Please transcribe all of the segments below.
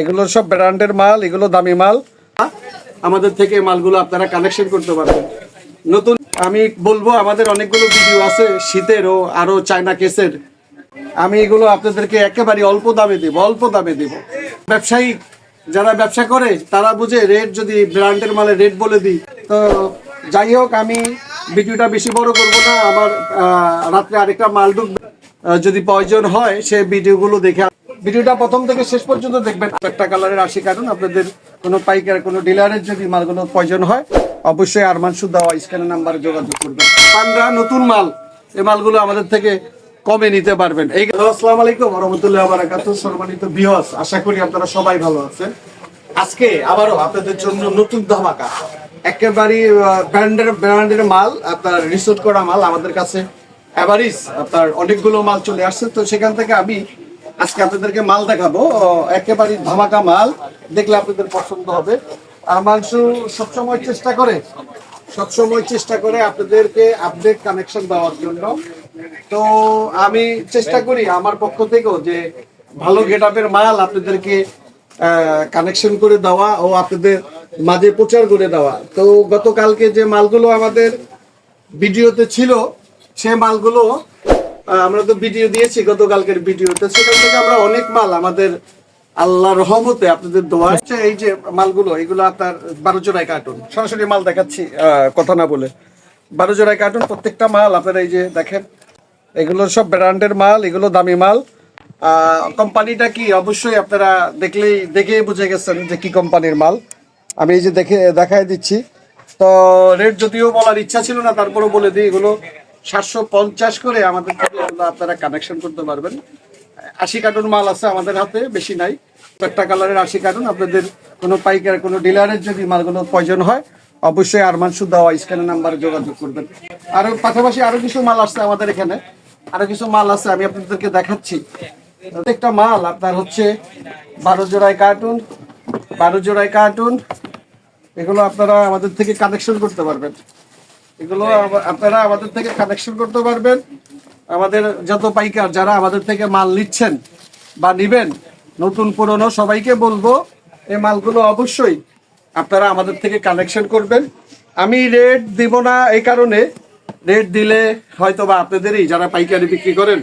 এগুলো সব ব্র্যান্ডের মাল, এগুলো দামি মাল। আমাদের থেকে মালগুলো আপনারা কালেকশন করতে পারবেন। নতুন আমি বলব, আমাদের অনেকগুলো ভিডিও আছে শীতের ও আরও চায়না কেসের। আমি এগুলো আপনাদেরকে একেবারে অল্প দামে দিব, অল্প দামে দিব। ব্যবসায়ী যারা ব্যবসা করে, তারা বুঝে রেট যদি ব্র্যান্ডের মালে রেট বলে দিই। তো যাই হোক, আমি ভিডিওটা বেশি বড় করব না। আমার রাত্রে আরেকটা মাল ঢুকবে। যদি প্রয়োজন হয় সেই ভিডিওগুলো দেখে ভিডিওটা প্রথম থেকে শেষ পর্যন্ত দেখবেন। একটা কালারের আশি কারণ আপনাদের কোনো পাইকার, কোনো ডিলারের যদি মালগুলো প্রয়োজন হয়, অবশ্যই আরমান সুদ্ধা স্ক্যানের নাম্বারে যোগাযোগ করবেন। পান্ডা নতুন মাল, এই মালগুলো আমাদের থেকে কমে নিতে পারবেন। এই আসসালামু আলাইকুম, রহমতুল্লাহ বারাকাতু সম্মানিত বিহস আশা করি আপনারা সবাই ভালো আছেন। আজকে আবারও আপনাদের জন্য নতুন ধামাকা। একেবারে ব্র্যান্ডের ব্র্যান্ডের মাল, আপনার রিসোর্ট করা মাল, আমাদের কাছে অ্যাভারিজ আপনার অনেকগুলো মাল চলে আসছে। তো সেখান থেকে আমি আজকে আপনাদেরকে মাল দেখাবো। একেবারে ধামাকা মাল। দেখলে আপনাদের পছন্দ হবে। আর মাংস সবসময় চেষ্টা করে, সবসময় চেষ্টা করে আপনাদেরকে আপডেট কানেকশন দেওয়ার জন্য। তো আমি চেষ্টা করি আমার পক্ষ থেকেও যে ভালো গেট আপের মাল আপনাদেরকে কানেকশন করে দেওয়া ও আপনাদের মাঝে প্রচার করে দেওয়া। তো গতকালকে যে মালগুলো আমাদের ভিডিওতে ছিল, সে মালগুলো আমরা তো ভিডিও দিয়েছি গতকালকের ভিডিওতে সেখান থেকে আমরা অনেক মাল আমাদের আল্লাহ রহমতে আপনাদের দোয়া হচ্ছে এই যে মালগুলো, এগুলো আপনার বারো জোড়ায় কার্টুন সরাসরি মাল দেখাচ্ছি কথা না বলে। বারো জোড়ায় কার্টুন প্রত্যেকটা মাল, আপনারা এই যে দেখেন, এগুলো সব ব্র্যান্ডের মাল, এগুলো দামি মাল। কোম্পানিটা কি, অবশ্যই আপনারা দেখলেই, দেখেই বুঝে গেছেন যে কি কোম্পানির মাল। আমি এই যে দেখে দেখাই দিচ্ছি। তো রেট যদিও বলার ইচ্ছা ছিল না তারপরে বলে দিই এগুলো। সাতশো পঞ্চাশ করে আমাদের থেকে আপনারা কানেকশন করতে পারবেন। আশি কার্টুন মাল আছে আমাদের হাতে, বেশি নাই। একটা কালারের আশি কার্টুন, আপনাদের কোনো পাইকার, কোনো ডিলারের যদি মালগুলো প্রয়োজন হয়, অবশ্যই আরমান সুদ্ধা স্ক্যানের নাম্বারে যোগাযোগ করবেন। আর পাশাপাশি আরও কিছু মাল আসছে আমাদের এখানে। আরও কিছু মাল আছে, আমি আপনাদেরকে দেখাচ্ছি। প্রত্যেকটা মাল আপনার হচ্ছে বারো জোড়ায় কার্টুন, বারো জোড়ায় কার্টুন, এগুলো আপনারা আমাদের থেকে কানেকশন করতে পারবেন। এগুলো আপনারা আমাদের থেকে কানেকশন করতে পারবেন। আমাদের যত পাইকার যারা আমাদের থেকে মাল নিচ্ছেন বা নিবেন, নতুন, পুরনো, সবাইকে বলব, এই মালগুলো অবশ্যই আপনারা আমাদের থেকে কানেকশন করবেন। আমি রেট দিব না এই কারণে। রেট দিলে হয়তো বা আপনাদেরই যারা পাইকারি বিক্রি করেন,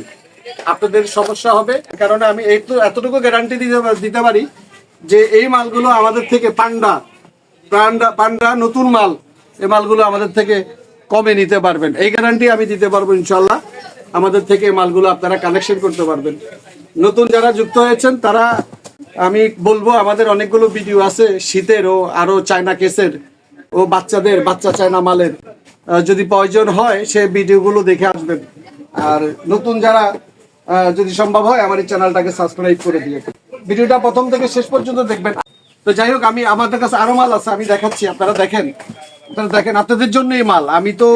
আপনাদের সমস্যা হবে। কারণে আমি একটু এতটুকু গ্যারান্টি দিতে দিতে পারি যে এই মালগুলো আমাদের থেকে পান্ডা পান্ডা পান্ডা নতুন মাল, এই মালগুলো আমাদের থেকে কমে নিতে পারবেন। এই গ্যারান্টি আমি দিতে পারব ইনশাল্লাহ আমাদের থেকে মালগুলো আপনারা কালেকশন করতে পারবেন। নতুন যারা যুক্ত হয়েছেন, তারা আমি বলব, আমাদের অনেকগুলো ভিডিও আছে, শীতের ও আরও চায়না কেসের ও বাচ্চাদের, বাচ্চা চায়না মালের। যদি প্রয়োজন হয়, সেই ভিডিওগুলো দেখে আসবেন। আর নতুন যারা যদি সম্ভব হয়, আমার এই চ্যানেলটাকে সাবস্ক্রাইব করে দিয়ে। ভিডিওটা প্রথম থেকে শেষ পর্যন্ত দেখবেন। তো যাই হোক, আমি, আমাদের কাছে আরও মাল আছে, আমি দেখাচ্ছি। আপনারা দেখেন। দেখেন, আপনাদের জন্য এই মাল। আমি তো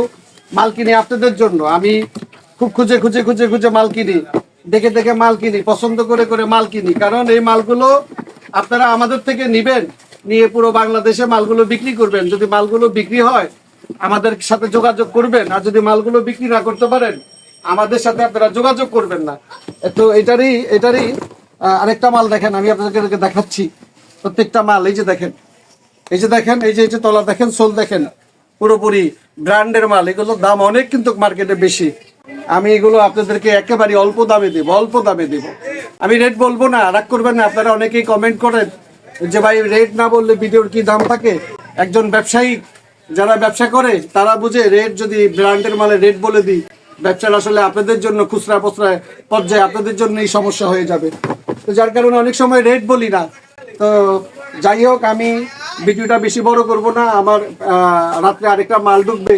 মাল কিনি আপনাদের জন্য। আমি খুব খুঁজে খুঁজে খুঁজে খুঁজে মাল কিনি। দেখে দেখে মাল কিনি, পছন্দ করে করে মাল কিনি। কারণ এই মালগুলো আপনারা আমাদের থেকে নিবেন, নিয়ে পুরো বাংলাদেশে মালগুলো বিক্রি করবেন। যদি মালগুলো বিক্রি হয়, আমাদের সাথে যোগাযোগ করবেন। আর যদি মালগুলো বিক্রি না করতে পারেন, আমাদের সাথে আপনারা যোগাযোগ করবেন না। তো এটারই এটারই আরেকটা মাল দেখেন, আমি আপনাদেরকে দেখাচ্ছি। প্রত্যেকটা মাল, এই যে দেখেন। এই যে দেখেন, এই যে এই যে তলা দেখেন, সোল দেখেন, পুরোপুরি ব্র্যান্ডের মাল। এগুলোর দাম অনেক, কিন্তু মার্কেটে বেশি। আমি এগুলো আপনাদেরকে একেবারে অল্প দামে দিব, অল্প দামে দিব। আমি রেট বলব না, রাগ করবেন না, আপনারা অনেকেই কমেন্ট করেন যে ভাই রেট না বললে ভিডিওর কি দাম থাকে? একজন ব্যবসায়ী, যারা ব্যবসা করে, তারা বুঝে রেট যদি ব্র্যান্ডের মালে রেট বলে দিই, ব্যবসার আসলে আপনাদের জন্য খুচরা পচরা পর্যায়ে আপনাদের জন্য এই সমস্যা হয়ে যাবে। তো যার কারণে অনেক সময় রেট বলি না। তো যাই হোক, আমি ভিডিওটা বেশি বড় করব না, আমার রাত্রে আরেকটা মাল ঢুকবে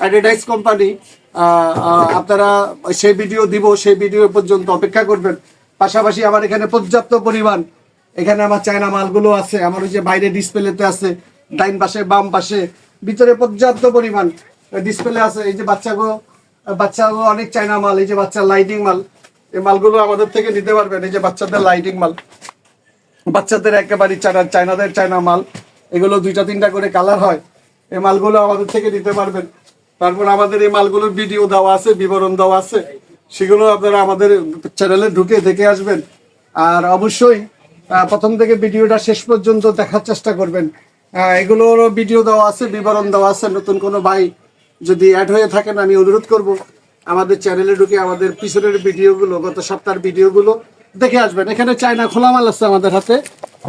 অ্যাডভার্টাইজ কোম্পানি আপনারা সেই ভিডিও দিব, সেই ভিডিও পর্যন্ত অপেক্ষা করবেন। পাশাপাশি আমার এখানে পর্যাপ্ত পরিমাণ, এখানে আমার চায়না মালগুলো আছে, আমার ওই যে বাইরে ডিসপ্লেতে আছে, ডাইন পাশে, বাম পাশে, ভিতরে পর্যাপ্ত পরিমাণ ডিসপ্লে আছে। এই যে বাচ্চাগুলো বাচ্চাগুলো অনেক চায়না মাল, এই যে বাচ্চার লাইটিং মাল, এই মালগুলো আমাদের থেকে নিতে পারবেন, এই যে বাচ্চাদের লাইটিং মাল। বাচ্চাদের একেবারে চায়না চায়নাদের চায়না মাল। এগুলো দুইটা তিনটা করে কালার হয় এই মালগুলো আমাদের থেকে নিতে পারবেন। তারপর আমাদের এই মালগুলোর ভিডিও দেওয়া আছে বিবরণ দেওয়া আছে। সেগুলো আপনারা আমাদের চ্যানেলে ঢুকে দেখে আসবেন। আর অবশ্যই প্রথম থেকে ভিডিওটা শেষ পর্যন্ত দেখার চেষ্টা করবেন। আহ, এগুলোর ভিডিও দেওয়া আছে বিবরণ দেওয়া আছে। নতুন কোনো ভাই যদি অ্যাড হয়ে থাকেন আমি অনুরোধ করব আমাদের চ্যানেলে ঢুকে আমাদের পিছনের ভিডিওগুলো গত সপ্তাহের ভিডিওগুলো দেখে আসবেন। এখানে চায়না খোলা মাল আছে আমাদের হাতে।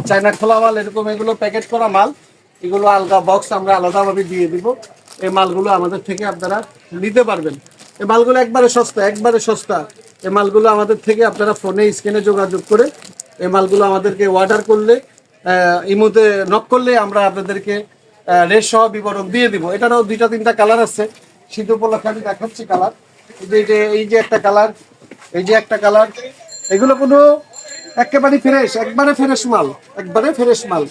চায়না খোলা মাল, এরকম এগুলো প্যাকেট করা মাল, এগুলো আলগা বক্স আমরা আলাদাভাবে দিয়ে দিব। এই মালগুলো আমাদের থেকে আপনারা নিতে পারবেন। এই মালগুলো একবারে সস্তা একবারে সস্তা। এই মালগুলো আমাদের থেকে আপনারা ফোনে স্ক্রিনে যোগাযোগ করে এই মালগুলো আমাদেরকে অর্ডার করলে ইমোতে নক করলে আমরা আপনাদেরকে রেট সহ বিবরণ দিয়ে দিব। এটারও দুইটা, তিনটা কালার আছে। শীত উপলক্ষে আমি দেখাচ্ছি কালার এই যে এই যে একটা কালার এই যে একটা কালার এগুলো কোনো একেবারে ফ্রেশ একবারে ফ্রেশ মাল, একবারে ফ্রেশ মাল।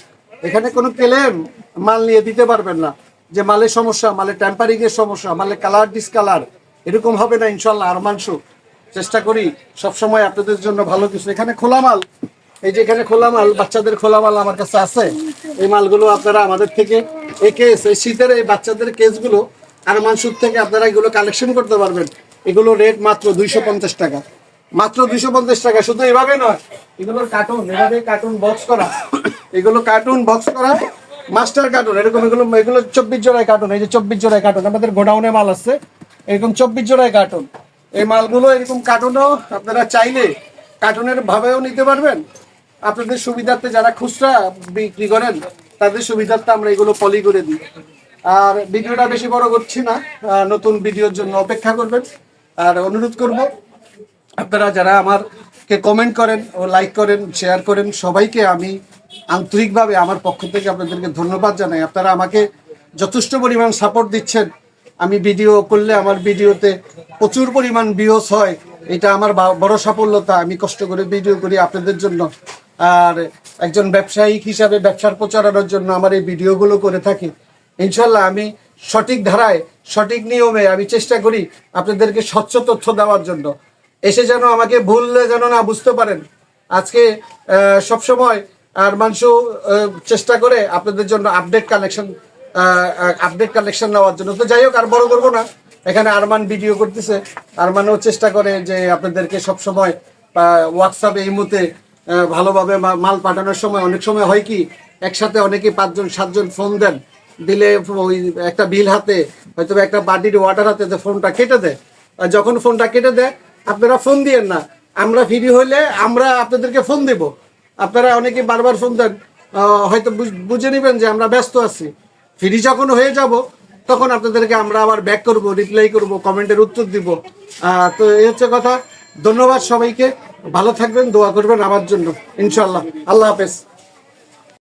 এখানে কোনো ক্লেম মাল নিয়ে দিতে পারবেন না। যে মালের সমস্যা, মালের ট্যাম্পারিং এর সমস্যা, মালের কালার ডিসকালার এরকম হবে না ইনশাল্লাহ আর মাংস। চেষ্টা করি সবসময় আপনাদের জন্য ভালো কিছু। এখানে খোলা মাল, এই যে এখানে খোলা মাল, বাচ্চাদের খোলা মাল আমার কাছে আছে। এই মালগুলো আপনারা আমাদের থেকে, এই কেস এই শীতের এই বাচ্চাদের কেসগুলো আর মাংসুর থেকে আপনারা এগুলো কালেকশন করতে পারবেন। এগুলো রেট মাত্র দুইশো পঞ্চাশ টাকা। মাত্র দুইশো পঞ্চাশ টাকা, শুধু এভাবে নয় এগুলোর কার্টুন এভাবে কার্টুন বক্স করা। এগুলো কার্টুন বক্স করা মাস্টার কার্টুন এরকম এগুলো এগুলো চব্বিশ জোড়ায় কার্টুন এই যে চব্বিশ জোড়ায় কার্টুন আমাদের গোডাউনে মাল আছে, এরকম চব্বিশ জোড়ায় কার্টুন এই মালগুলো এরকম কার্টুনও আপনারা চাইলে কার্টুনের ভাবেও নিতে পারবেন। আপনাদের সুবিধার্থে যারা খুচরা বিক্রি করেন, তাদের সুবিধার্থে আমরা এগুলো পলি করে দিই। আর ভিডিওটা বেশি বড় করছি না নতুন ভিডিওর জন্য অপেক্ষা করবেন। আর অনুরোধ করব আপনারা যারা আমারকে কমেন্ট করেন ও লাইক করেন শেয়ার করেন, সবাইকে আমি আন্তরিকভাবে আমার পক্ষ থেকে আপনাদেরকে ধন্যবাদ জানাই। আপনারা আমাকে যথেষ্ট পরিমাণ সাপোর্ট দিচ্ছেন। আমি ভিডিও করলে আমার ভিডিওতে প্রচুর পরিমাণ ভিউজ হয়। এটা আমার বড় সাফল্যতা। আমি কষ্ট করে ভিডিও করি আপনাদের জন্য। আর একজন ব্যবসায়িক হিসাবে ব্যবসার প্রচারণার জন্য আমার এই ভিডিওগুলো করে থাকি। ইনশাল্লাহ আমি সঠিক ধারায়, সঠিক নিয়মে আমি চেষ্টা করি আপনাদেরকে স্বচ্ছ তথ্য দেওয়ার জন্য। এসে যেন আমাকে ভুললে যেন না বুঝতে পারেন। আজকে সবসময়, আর মানুষ চেষ্টা করে আপনাদের জন্য আপডেট কালেকশন আপডেট কালেকশন নেওয়ার জন্য। তো যাই হোক, আর বড় করব না। এখানে আরমান ভিডিও করতেছে। আরমানও চেষ্টা করে যে আপনাদেরকে সবসময় হোয়াটসঅ্যাপে এই মুহূর্তে ভালোভাবে মাল পাঠানোর সময়। অনেক সময় হয় কি, একসাথে অনেকে পাঁচজন, সাতজন ফোন দেন। দিলে ওই একটা বিল হাতে হয়তো একটা বাটির ওয়াটার হাতে ফোনটা কেটে দেয়। যখন ফোনটা কেটে দেয় আপনারা ফোন দিয়েন না। আমরা ফ্রি হইলে আমরা আপনাদেরকে ফোন দেব। আপনারা অনেকে বারবার ফোন দেন। হয়তো বুঝ- নেবেন যে আমরা ব্যস্ত আছি। ফ্রি যখন হয়ে যাব, তখন আপনাদেরকে আমরা আবার ব্যাক করব রিপ্লাই করব কমেন্টের উত্তর দিব। তো এই হচ্ছে কথা। ধন্যবাদ সবাইকে। ভালো থাকবেন, দোয়া করবেন আমার জন্য। ইনশাল্লাহ আল্লাহ হাফেজ।